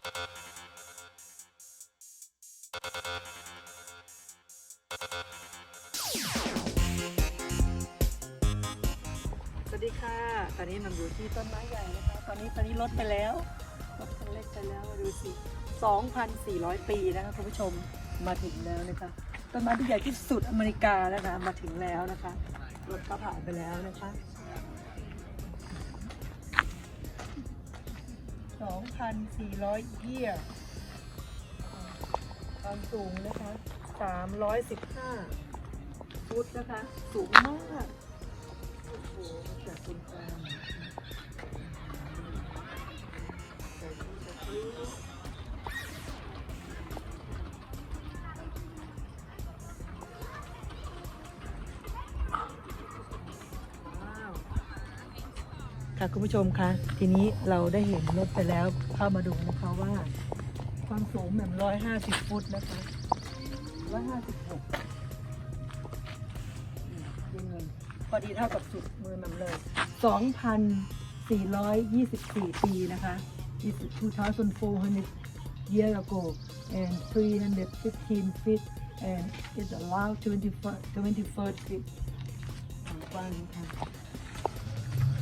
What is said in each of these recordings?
สวัสดีค่ะ ตอนนี้มันอยู่ที่ต้นไม้ใหญ่นะคะ ตอนนี้ตอนนี้ลดไปแล้วลดคันเล็กไปแล้วดูสิ 2,400 ปีนะคะคุณผู้ชมมาถึงแล้วนะคะ ต้นไม้ที่ใหญ่ที่สุดอเมริกานะคะมาถึงแล้วนะคะรถก็ผ่านไปแล้วนะคะ 2,400 เยี่ยความสูงนะคะ 315 ฟุตนะคะ สูงมากโอ้โหจากคุณกลางแต่ที่จะซื้อ ค่ะคุณผู้ชมคะทีนี้เราได้เห็นรถไปแล้วเข้ามาดูนะคะว่า ความสูงแบบร้อยห้าสิบฟุตนะคะร้อยห้าสิบหกยังไงพอดีเท่ากับสุดมือมันเลย2,424ปีนะคะ This is 2,400 year ago and 315 feet and it's allowed 21 21 feet ความกว้างนี้ค่ะ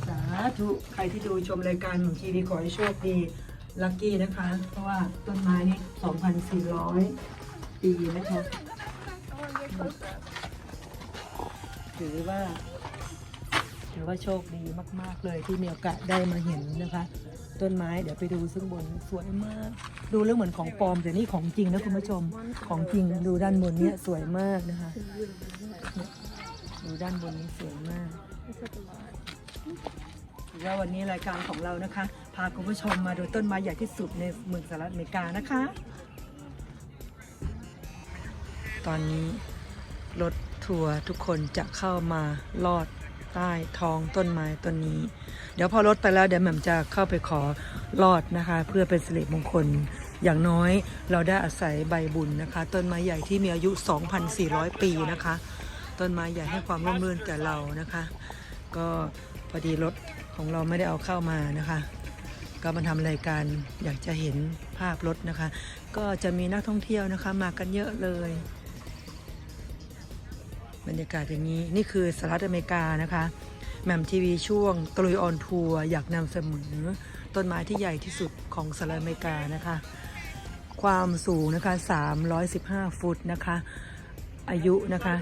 สาธุใครที่ดูชมรายการของทีวีขอให้โชคดีลัคกี้นะคะ เพราะว่าต้นไม้นี่ 2,400 ปีนะคะถือว่าถือว่าโชคดีมาก ๆ เลยที่มีโอกาสได้มาเห็นนะคะ ต้นไม้เดี๋ยวไปดูซึ่งบนสวยมาก ดูแล้วเหมือนของปลอมแต่นี่ของจริงนะคุณผู้ชมของจริงดูด้านบนเนี้ยสวยมากนะคะ ดูด้านบนนี้สวยมาก ว่าวันนี้รายการของเรานะคะ พาคุณผู้ชมมาดูต้นไม้ใหญ่ที่สุดในเมืองสหรัฐอเมริกานะคะ ตอนนี้รถทัวร์ทุกคนจะเข้ามาลอดใต้ท้องต้นไม้ต้นนี้ เดี๋ยวพอรถไปแล้วเดี๋ยวแหม่มจะเข้าไปขอลอดนะคะ เพื่อเป็นสิริมงคลอย่างน้อยเราได้อาศัยใบบุญนะคะ ต้นไม้ใหญ่ที่มีอายุ 2,400 ปีนะคะ ต้นไม้ใหญ่ให้ความร่มรื่นแก่เรานะคะ ก็พอดีรถ ของเราไม่ได้เอาเข้ามานะคะ ก็มาทำรายการอยากจะเห็นภาพรถนะคะ ก็จะมีนักท่องเที่ยวนะคะ มากันเยอะเลย บรรยากาศอย่างนี้นี่คือสหรัฐอเมริกานะคะแหม่มทีวีช่วงตลุยออนทัวร์อยากนำเสนอต้นไม้ที่ใหญ่ที่สุดของสหรัฐอเมริกานะคะ ความสูงนะคะ 315 ฟุตนะคะ อายุนะคะ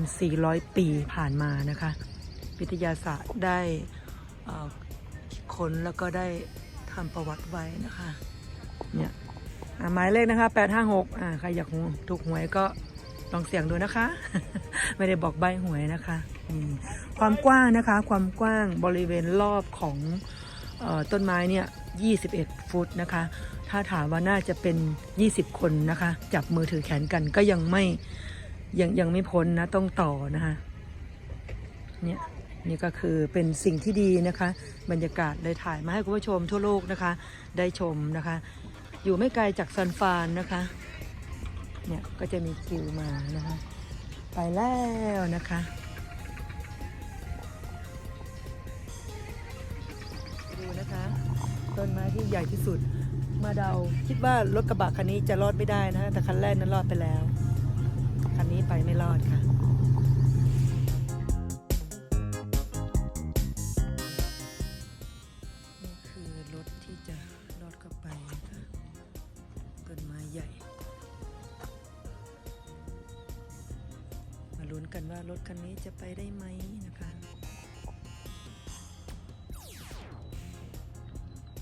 2,400 ปีผ่านมานะคะ วิทยาศาสตร์ได้ ค้นแล้วก็ได้ทำประวัติไว้นะคะ เนี่ยหมายเลขนะคะ 856อ่าใครอยากถูกหวยก็ลองเสี่ยงดูนะคะ ไม่ได้บอกใบหวยนะคะความกว้างนะคะ ความกว้างบริเวณรอบของออต้นไม้เนี่ย 21 ฟุตนะคะ ถ้าถามว่าน่าจะเป็น 20 คนนะคะ จับมือถือแขนกันก็ยังไม่ยังยังไม่พ้นนะ ต้องต่อนะคะเนี่ย นี่ก็คือเป็นสิ่งที่ดีนะคะ บรรยากาศเลยถ่ายมาให้คุณผู้ชมทั่วโลกนะคะ ได้ชมนะคะ อยู่ไม่ไกลจากซันฟานนะคะ เนี่ยก็จะมีคิวมานะคะ ไปแล้วนะคะดูนะคะต้นไม้ที่ใหญ่ที่สุดมาเดาคิดว่ารถกระบะคันนี้จะรอดไม่ได้นะแต่คันแรกนั้นรอดไปแล้ว คันนี้ไปไม่รอดค่ะ กันว่ารถคันนี้จะไปได้ไหมนะคะ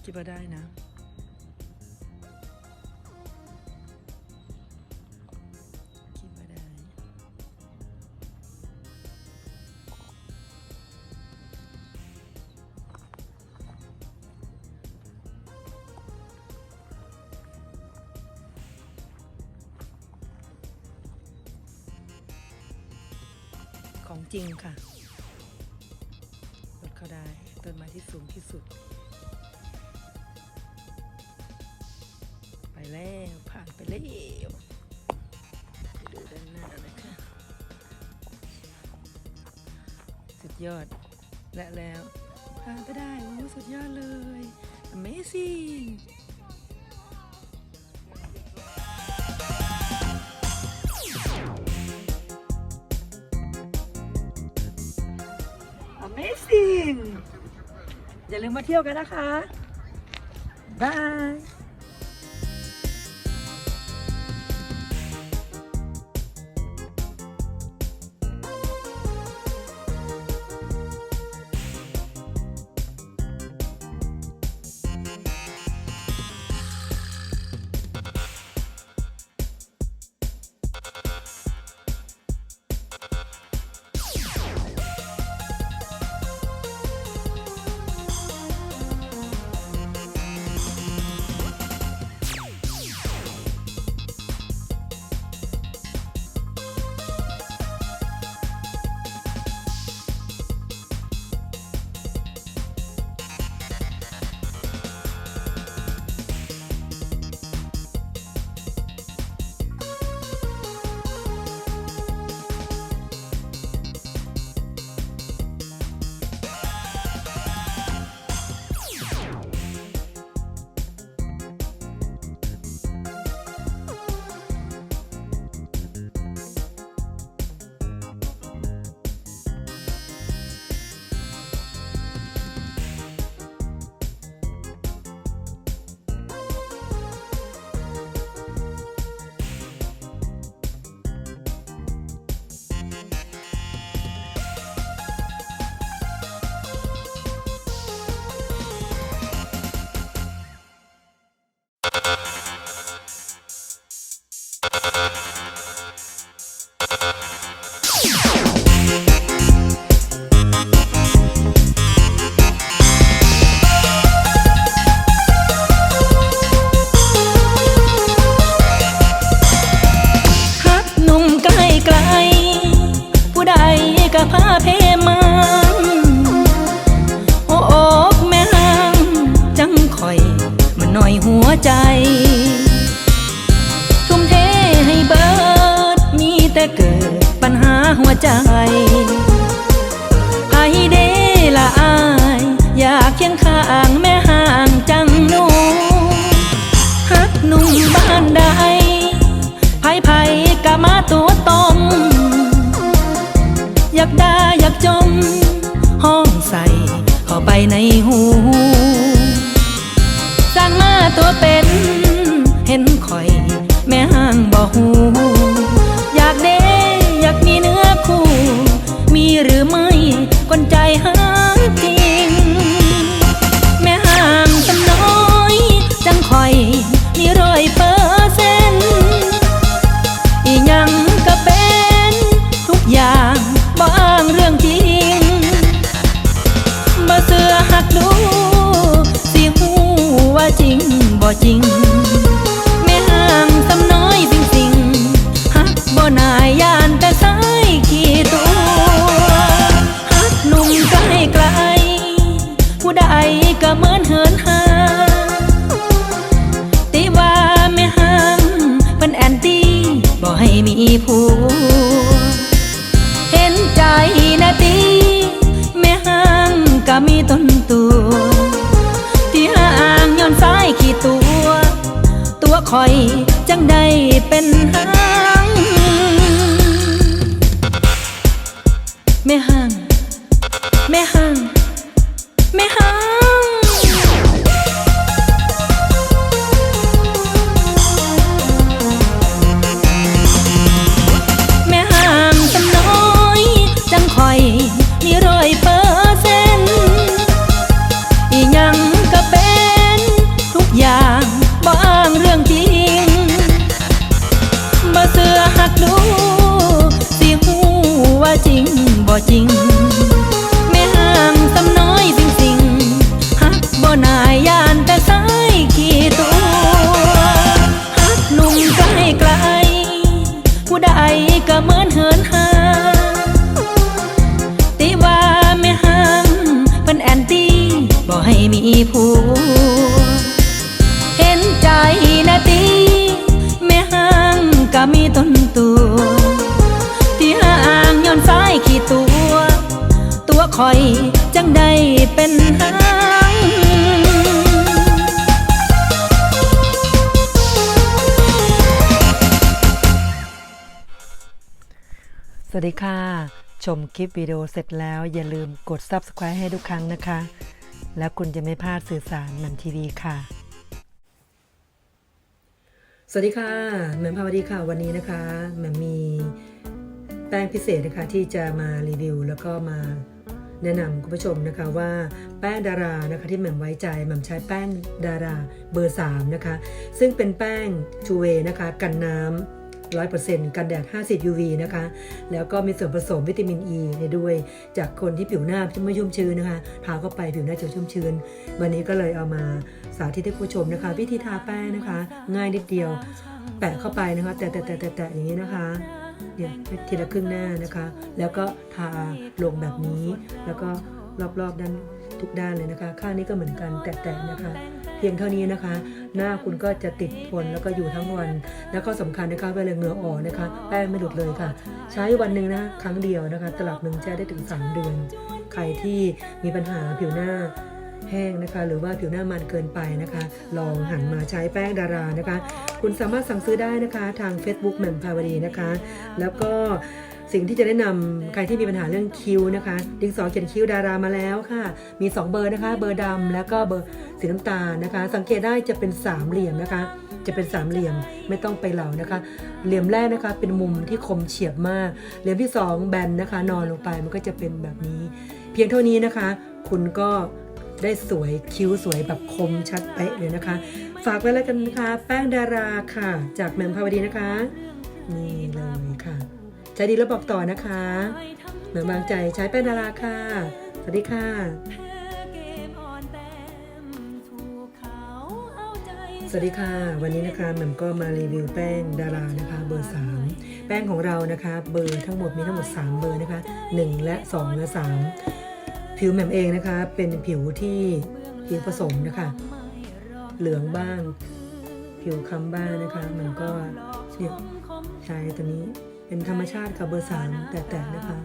คิดว่าได้นะ ของจริงค่ะรถเขาได้ต้นไม้ที่สูงที่สุด ไปแล้วผ่านไปแล้วไปดูด้านหน้านะคะ สุดยอด และแล้วผ่านไปได้โอ้สุดยอดเลย Amazing อย่าลืมมาเที่ยวกันนะคะบาย อยากได้อยากจม ห้องใส่เข้าไปในหู สร้างมาตัวเป็น เห็นคอย แม่ห้างบ่หู อยากเด้อยากมีเนื้อคู่ มีหรือไม่กนใจหาจริง แม่ห้างสำน้อย จังคอยมีรอยเป จริง แม่ห้างสำน้อยสิงสิงหักบ่นายยานแต่สายขี้ตัวหักหนุ่มใกล้ไกล ผู้ใดก็เหมือนเหินห่างติว่าแม่ห้างเป็นแอนตี้บ่ให้มีผั คอยจังได้เป็นห้า คอยจังได้เป็นหางสวัสดีค่ะ ชมคลิปวิดีโอเสร็จแล้วอย่าลืมกด subscribe ให้ทุกครั้งนะคะ และคุณจะไม่พลาดสื่อสารแหม่มทีวีค่ะ สวัสดีค่ะแหม่มภาวดีค่ะวันนี้นะคะแหม่มมีแป้งพิเศษนะคะที่จะมารีวิวแล้วก็มา แนะนำคุณผู้ชมนะคะว่าแป้งดารานะคะที่แหม่มไว้ใจแหม่มใช้แป้งดาราเบอร์3นะคะซึ่งเป็นแป้งชูเวนะคะกันน้ำ100%กันแดด 50 UV นะคะ แล้วก็มีส่วนผสมวิตามินอ e ีด้วย จากคนที่ผิวหน้าที่ไม่ชุ่มชื้นนะคะทาเข้าไปผิวหน้าจะชุ่มชื้น วันนี้ก็เลยเอามาสาธิตให้ผู้ชมนะคะ วิธีทาแป้งนะคะ ง่ายนิดเดียว แปะเข้าไปนะคะ แตะแตะแตะแตะแตะอย่างนี้นะคะ เนี่ยทีละครึ่งหน้านะคะ แล้วก็ทาลงแบบนี้ แล้วก็รอบๆด้านทุกด้านเลยนะคะ ข้างนี้ก็เหมือนกันแตะๆนะคะ เพียงเท่านี้นะคะ หน้าคุณก็จะติดทนแล้วก็อยู่ทั้งวัน แล้วก็สำคัญนะคะเวลาเหงื่อออกนะคะ แป้งไม่หลุดเลยค่ะ ใช้วันหนึ่งนะครั้งเดียวนะคะ ตลับหนึ่งใช้ได้ถึง 3 เดือน ใครที่มีปัญหาผิวหน้า แห้งนะคะ หรือว่าผิวหน้ามันเกินไปนะคะ ลองหันมาใช้แป้งดารานะคะ คุณสามารถสั่งซื้อได้นะคะทาง Facebook แหม่มภาวดีนะคะ แล้วก็สิ่งที่จะแนะนำใครที่มีปัญหาเรื่องคิ้วนะคะ ดิงสอเขียนคิ้วดารามาแล้วค่ะ มี 2 เบอร์นะคะ เบอร์ดำแล้วก็เบอร์สีน้ำตาลนะคะ สังเกตได้จะเป็นสามเหลี่ยมนะคะ จะเป็นสามเหลี่ยมไม่ต้องไปเหล่านะคะ เหลี่ยมแรกนะคะ เป็นมุมที่คมเฉียบมาก เหลี่ยมที่สองแบนนะคะ นอนลงไปมันก็จะเป็นแบบนี้ เพียงเท่านี้นะคะ คุณก็ ได้สวยคิ้วสวยแบบคมชัดเป๊ะเลยนะคะ ฝากไว้แล้วกันนะคะ แป้งดาราค่ะ จากแมมภาวดีนะคะ นี่เลยค่ะ ใจดีแล้วบอกต่อนะคะแหม่มบางใจใช้แป้งดาราค่ะ สวัสดีค่ะสวัสดีค่ะ วันนี้นะคะแหม่มก็มารีวิวแป้งดารานะคะ เบอร์ 3 แป้งของเรานะคะ เบอร์ทั้งหมดมีทั้งหมด 3 เบอร์นะคะ 1 และ 2 และ 3 ผิวแหม่มเองนะคะ เป็นผิวที่ผิวผสมนะคะ เหลืองบ้าง ผิวค้ำบ้างนะคะ มันก็เนี่ยใช้ตัวนี้เป็นธรรมชาติค่ะเบอร์3แต่แต่นะคะ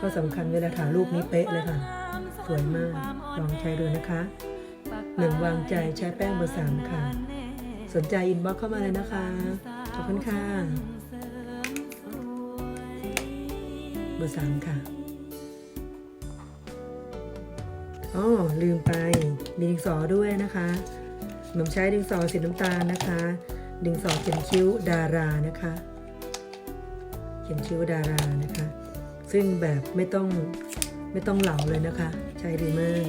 ก็สำคัญเวลาถ่ายรูปนี้เป๊ะเลยค่ะ สวยมาก ลองใช้ดูนะคะหนึ่งวางใจใช้แป้งเบอร์สามค่ะ สนใจอินบ็อกเข้ามาเลยนะคะ ขอบคุณค่ะ บอร์สามค่ะอ๋อลืมไป มีดินสอด้วยนะคะหม่มใช้ดินสอสีน้ำตาลนะคะ ดินสอเขียนคิ้วดารานะคะ เขียนคิ้วดารานะคะ ซึ่งแบบไม่ต้องไม่ต้องเหลาเลยนะคะ ใช้ดีมาก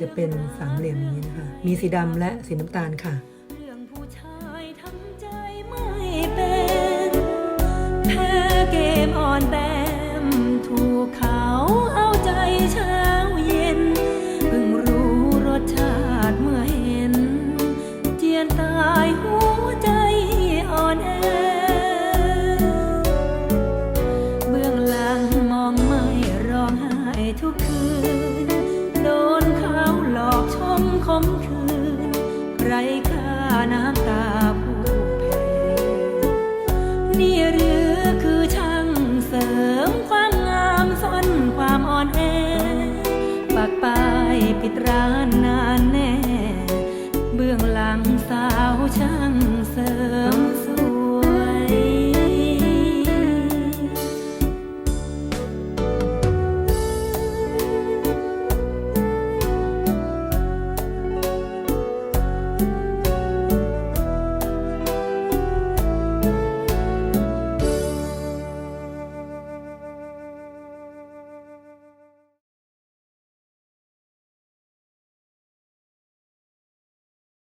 จะเป็นสามเหลี่ยมอย่างนี้นะคะ มีสีดำและสีน้ำตาลค่ะาย